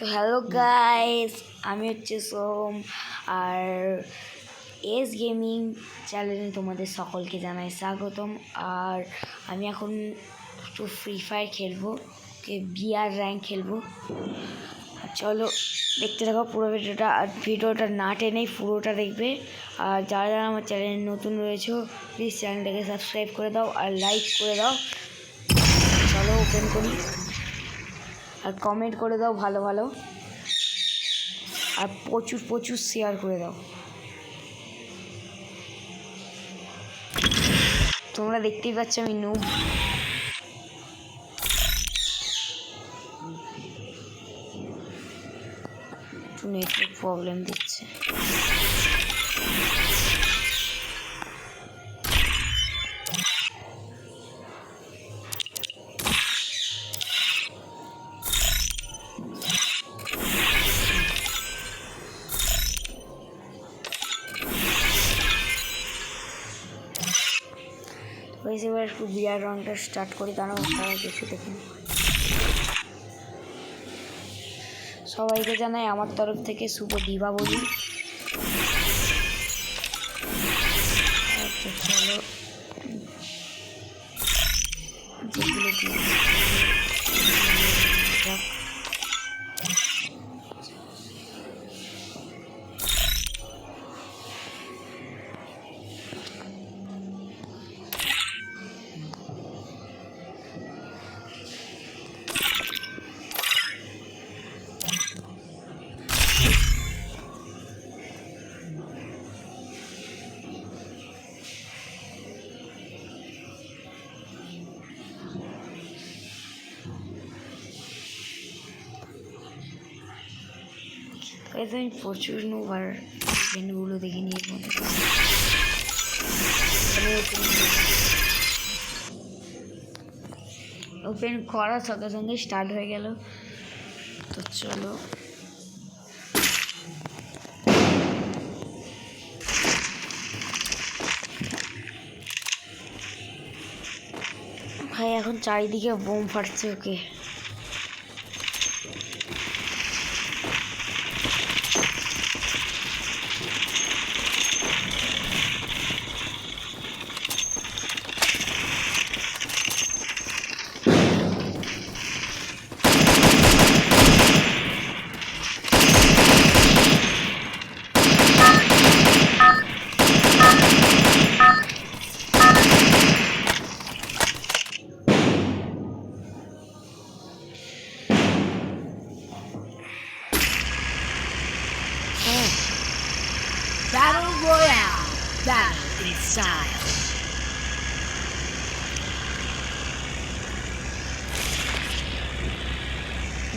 তো hello guys, আমি হচ্ছে সোম আর এস গেমিং চ্যানেলে তোমাদের সকলকে জানাই স্বাগতম। আর আমি এখন একটু ফ্রি ফায়ার খেলব কে বিআর র্যাঙ্ক খেলব। চলো, দেখতে থাকো পুরো ভিডিওটা। আর ভিডিওটা না টেনেই পুরোটা দেখবে। আর যারা যারা আমার চ্যানেলে নতুন রয়েছে প্লিজ চ্যানেলটাকে সাবস্ক্রাইব করে দাও আর লাইক করে দাও। চলো ওপেন করি। আর কমেন্ট করে দাও ভালো ভালো। আর প্রচুর প্রচুর শেয়ার করে দাও। তোমরা দেখতেই পাচ্ছ আমি নুব একটু নেটওয়ার্ক প্রবলেম দিচ্ছে। এবার একটু বিয়ার রঙটা স্টার্ট করি তারা সবাই কিছু দেখুন সবাইকে জানাই আমার তরফ থেকে শুভ দীপাবলি। চলো, যেগুলো হয়তো আমি প্রচুর নোবার ট্রেনগুলো দেখে নিয়ে ওপেন করার সঙ্গে সঙ্গে স্টার্ট হয়ে গেল। তো চলো। ভাই, এখন চারিদিকে বোম ফাটছে ওকে।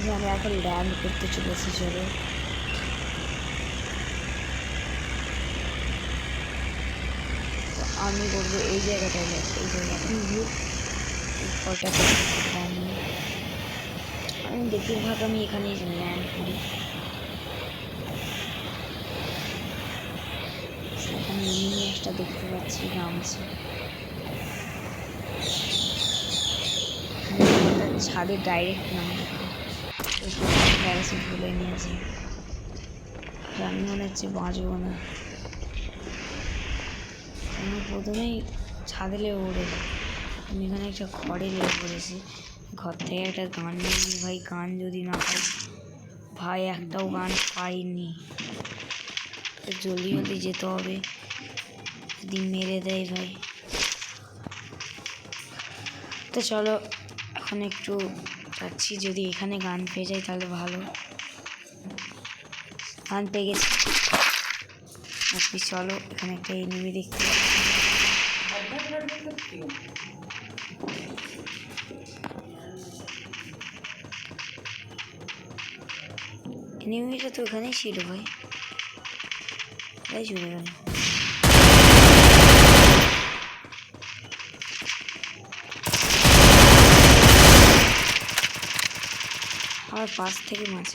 যে আমি এখন ল্যান্ড করতে চলেছি, চলো। আমি বলব এই জায়গাটায় এই জায়গাটা। আমি বেশিরভাগ আমি এখানেই ল্যান্ড করি। এখানে একটা দেখতে পাচ্ছি নামছে ছাদে ডাইরেক্ট নামবে। প্যারাসুট বলে নিয়েছি আমি মনে হচ্ছে বাঁচবো না আমি প্রথমেই ছাদে লেগে পড়েছি আমি এখানে একটা ঘরে লেগে পড়েছি। ঘর থেকে একটা গান নিয়ে ভাই, গান যদি না পাই ভাই একটাও গান পাইনি। জলদি জলদি যেতে হবে যদি মেরে দেয় ভাই তো চলো, এখন একটু যাচ্ছি যদি এখানে গান পেয়ে যাই তাহলে ভালো। গান পেয়ে গেছি। আপনি চলো, এখানে একটা এনিমি দেখতে পাচ্ছি। এনিমিটা তো ওখানেই ছিল ভাই। তাই চলে গেল। আমার পাশ থেকে মাছ।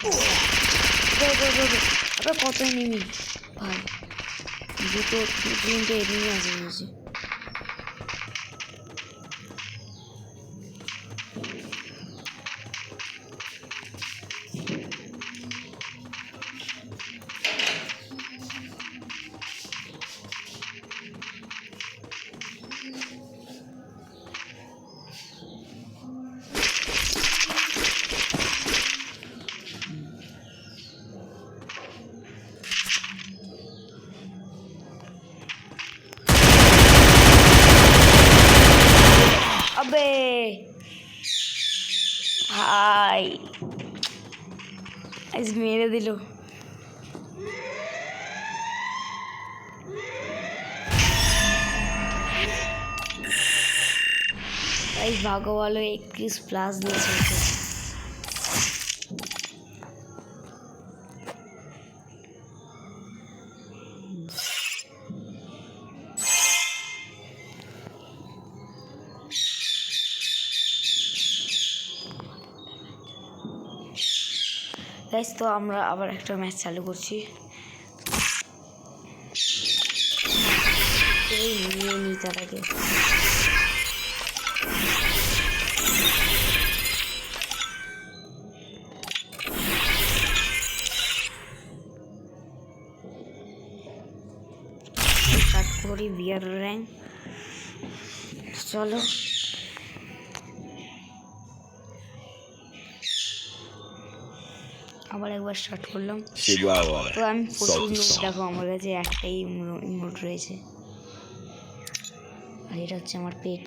আবার কত নেমি ভাই দুটো তিনটে এমনি আছে বলছি আজ মেরে দিল। এই ভাগো ভালো একত্রিশ প্লাস দিয়েছে গাইস তো আমরা আবার একটা ম্যাচ চালু করছি। এই নিয়ে নি তারাকে স্টার্ট করি বিয়ার র্যাঙ্ক চলো। আবার একবার স্টার্ট করলাম. তো আমি প্রচুর নোট. দেখো আমার কাছে একটাই নোট রয়েছে আর এটা হচ্ছে আমার পেট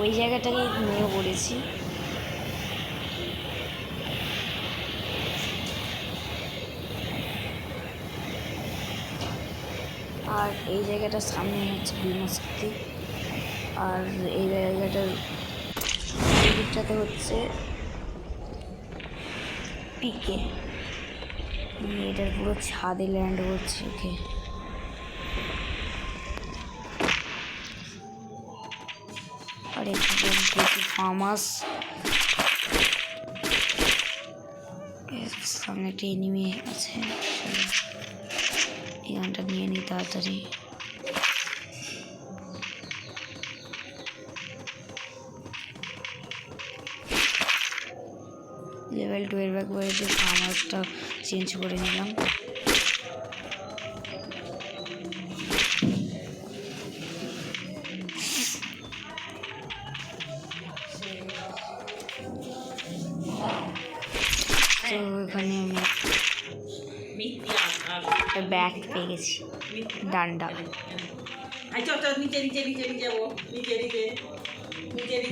ওই জায়গাটাকেই নিয়ে পড়েছি। আর এই জায়গাটার সামনে হচ্ছে বিমা শক্তি আর এই জায়গাটার দিকটাতে হচ্ছে পিকে। আমি এটার পুরো ছাদে ল্যান্ড করছে ওকে আর এখানে ফার্মাস সামনে একটা এনিমি আছে এই গানটা নিয়ে নিই তাড়াতাড়ি। লেভেল টুয়েলভ একবারে ফার্মাসটা চেঞ্জ করে নিলাম। তো ওখানে আমি একটা ব্যাগ পেয়ে গেছি ডান্ডা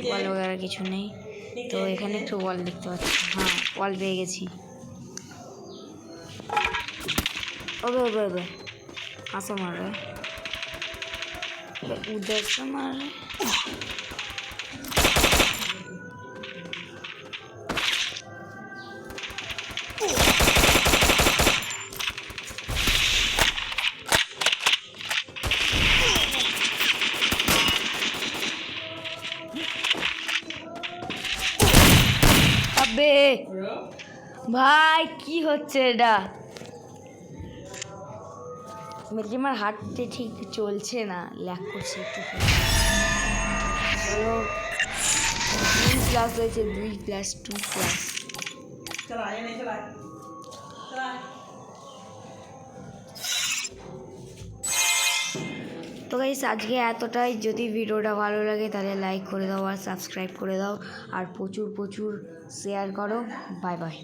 বল আর কিছু নেই। তো এখানে থ্রু বল দেখতে পাচ্ছি। হ্যাঁ বল পেয়ে গেছি। ওবে ওবে ওবে। আসো মারবে। উদয় মারবে। ভাই কি হচ্ছে এটা? মেয়েটি আমার হাঁটতে ঠিক চলছে না ল্যাক করছে একটু। চলো দুই প্লাস হয়েছে দুই প্লাস টু আয় তো গাইস আজকে এতটাই। যদি ভিডিওটা ভালো লাগে তাহলে লাইক করে দাও আর সাবস্ক্রাইব করে দাও। আর প্রচুর প্রচুর শেয়ার করো। Bye bye